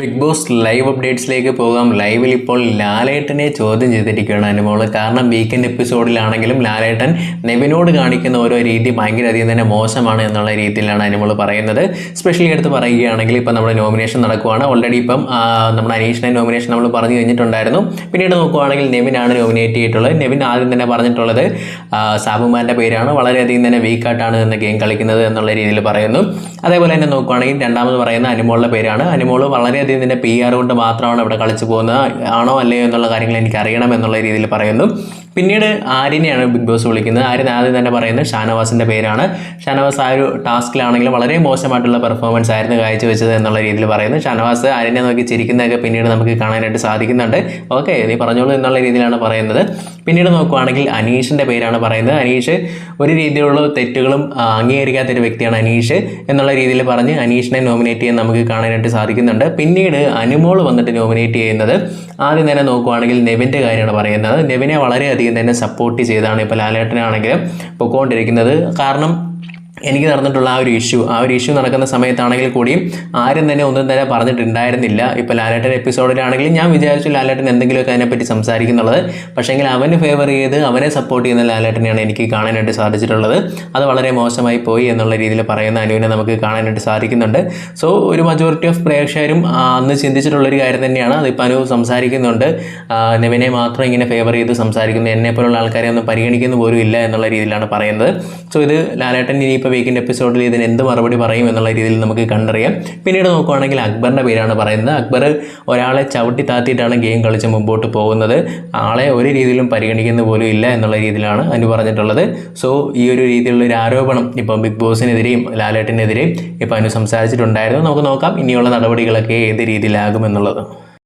Big boss live അപ്ഡേറ്റ്സിലേക്ക് പോകാം. ലൈവിൽ ഇപ്പോൾ ലാലേട്ടനെ ചോദ്യം ചെയ്തിരിക്കുകയാണ് അനുമോൾ. കാരണം വീക്കെൻഡ് എപ്പിസോഡിലാണെങ്കിലും ലാലേട്ടൻ നെവിനോട് കാണിക്കുന്ന ഓരോ രീതി ഭയങ്കര അധികം തന്നെ മോശമാണ് എന്നുള്ള രീതിയിലാണ് അനുമോൾ പറയുന്നത്. സ്പെഷ്യലി എടുത്ത് പറയുകയാണെങ്കിൽ ഇപ്പം നമ്മുടെ നോമിനേഷൻ നടക്കുവാണ്. ഓൾറെഡി ഇപ്പം നമ്മുടെ അനീഷിനെ നോമിനേഷൻ നമ്മൾ പറഞ്ഞു കഴിഞ്ഞിട്ടുണ്ടായിരുന്നു. പിന്നീട് നോക്കുവാണെങ്കിൽ നെവിനാണ് നോമിനേറ്റ് ചെയ്തിട്ടുള്ളത്. നെവിൻ ആദ്യം തന്നെ പറഞ്ഞിട്ടുള്ളത് സാബുമാന്റെ പേരാണ്. വളരെയധികം തന്നെ വീക്കായിട്ടാണ് എന്ന ഗെയിം കളിക്കുന്നത് എന്നുള്ള രീതിയിൽ പറയുന്നു. അതേപോലെ തന്നെ നോക്കുവാണെങ്കിൽ രണ്ടാമത് പറയുന്ന അനുമോളുടെ പേരാണ്. അനുമോൾ വളരെയധികം ഇതിന്റെ പി ആർ കൊണ്ട് മാത്രമാണ് ഇവിടെ കളിച്ചു പോകുന്നത്. ആണോ അല്ലയോ എന്നുള്ള കാര്യങ്ങൾ എനിക്ക് അറിയണം എന്നുള്ള രീതിയിൽ പറയുന്നു. പിന്നീട് ആര്യനെയാണ് ബിഗ് ബോസ് വിളിക്കുന്നത്. ആര്യൻ ആദ്യം തന്നെ പറയുന്നത് ഷാനവാസിന്റെ പേരാണ്. ഷാനവാസ് ആ ഒരു ടാസ്കിലാണെങ്കിൽ വളരെ മോശമായിട്ടുള്ള പെർഫോമൻസ് ആയിരുന്നു കാഴ്ചവെച്ചത് എന്നുള്ള രീതിയിൽ പറയുന്നു. ഷാനവാസ് ആര്യനെ നോക്കി ചിരിക്കുന്നതൊക്കെ പിന്നീട് നമുക്ക് കാണാനായിട്ട് സാധിക്കുന്നുണ്ട്. ഓക്കെ നീ പറഞ്ഞോളൂ എന്നുള്ള രീതിയിലാണ് പറയുന്നത്. പിന്നീട് നോക്കുവാണെങ്കിൽ അനീഷിന്റെ പേരാണ് പറയുന്നത്. അനീഷ് ഒരു രീതിയിലുള്ള തെറ്റുകളും അംഗീകരിക്കാത്തൊരു വ്യക്തിയാണ് അനീഷ് എന്നുള്ള രീതിയിൽ പറഞ്ഞ് അനീഷിനെ നോമിനേറ്റ് ചെയ്യാൻ നമുക്ക് കാണാനായിട്ട് സാധിക്കുന്നുണ്ട്. പിന്നീട് അനുമോൾ വന്നിട്ട് നോമിനേറ്റ് ചെയ്യുന്നത്. ആദ്യം തന്നെ നോക്കുവാണെങ്കിൽ നെവിന്റെ കാര്യമാണ് പറയുന്നത്. നെവിനെ വളരെയധികം തന്നെ സപ്പോർട്ട് ചെയ്താണ് ഇപ്പോൾ ലാലേട്ടനാണെങ്കിലും പൊക്കോണ്ടിരിക്കുന്നത്. കാരണം എനിക്ക് നടന്നിട്ടുള്ള ആ ഒരു ഇഷ്യൂ ആ ഒരു ഇഷ്യൂ നടക്കുന്ന സമയത്താണെങ്കിൽ കൂടിയും ആരും തന്നെ ഒന്നും തന്നെ പറഞ്ഞിട്ടുണ്ടായിരുന്നില്ല. ഇപ്പോൾ ലാലേട്ടൻ എപ്പിസോഡിലാണെങ്കിലും ഞാൻ വിചാരിച്ചു ലാലേട്ടൻ എന്തെങ്കിലുമൊക്കെ അതിനെപ്പറ്റി സംസാരിക്കുന്നുള്ളത്. പക്ഷേങ്കിൽ അവന് ഫേവർ ചെയ്ത് അവനെ സപ്പോർട്ട് ചെയ്യുന്ന ലാലേട്ടനെയാണ് എനിക്ക് കാണാനായിട്ട് സാധിച്ചിട്ടുള്ളത്. അത് വളരെ മോശമായി പോയി എന്നുള്ള രീതിയിൽ പറയുന്ന അനുവിനെ നമുക്ക് കാണാനായിട്ട് സാധിക്കുന്നുണ്ട്. സോ ഒരു മജോറിറ്റി ഓഫ് പ്രേക്ഷകരും അന്ന് ചിന്തിച്ചിട്ടുള്ളൊരു കാര്യം തന്നെയാണ്. അതിപ്പോൾ അനു സംസാരിക്കുന്നുണ്ട്. നിവിനെ മാത്രം ഇങ്ങനെ ഫേവർ ചെയ്ത് സംസാരിക്കുന്നു. എന്നെ പോലുള്ള ആൾക്കാരെ ഒന്നും പരിഗണിക്കുന്നു പോലും ഇല്ല എന്നുള്ള രീതിയിലാണ് പറയുന്നത്. സോ ഇത് ലാലേട്ടൻ ഇനിയിപ്പോൾ വീക്കിന്റെ എപ്പിസോഡിൽ ഇതിന് എന്ത് മറുപടി പറയും എന്നുള്ള രീതിയിൽ നമുക്ക് കണ്ടറിയാം. പിന്നീട് നോക്കുവാണെങ്കിൽ അക്ബറിന്റെ പേരാണ് പറയുന്നത്. അക്ബർ ഒരാളെ ചവിട്ടി താത്തിയിട്ടാണ് ഗെയിം കളിച്ച് മുമ്പോട്ട് പോകുന്നത്. ആളെ ഒരു രീതിയിലും പരിഗണിക്കുന്ന പോലും ഇല്ല എന്നുള്ള രീതിയിലാണ് അനു പറഞ്ഞിട്ടുള്ളത്. സോ ഈ ഒരു രീതിയിലുള്ള ഒരു ആരോപണം ഇപ്പം ബിഗ് ബോസിനെതിരെയും ലാലേട്ടിനെതിരെയും ഇപ്പം അനു സംസാരിച്ചിട്ടുണ്ടായിരുന്നു. നമുക്ക് നോക്കാം ഇനിയുള്ള നടപടികളൊക്കെ ഏത് രീതിയിലാകും എന്നുള്ളത്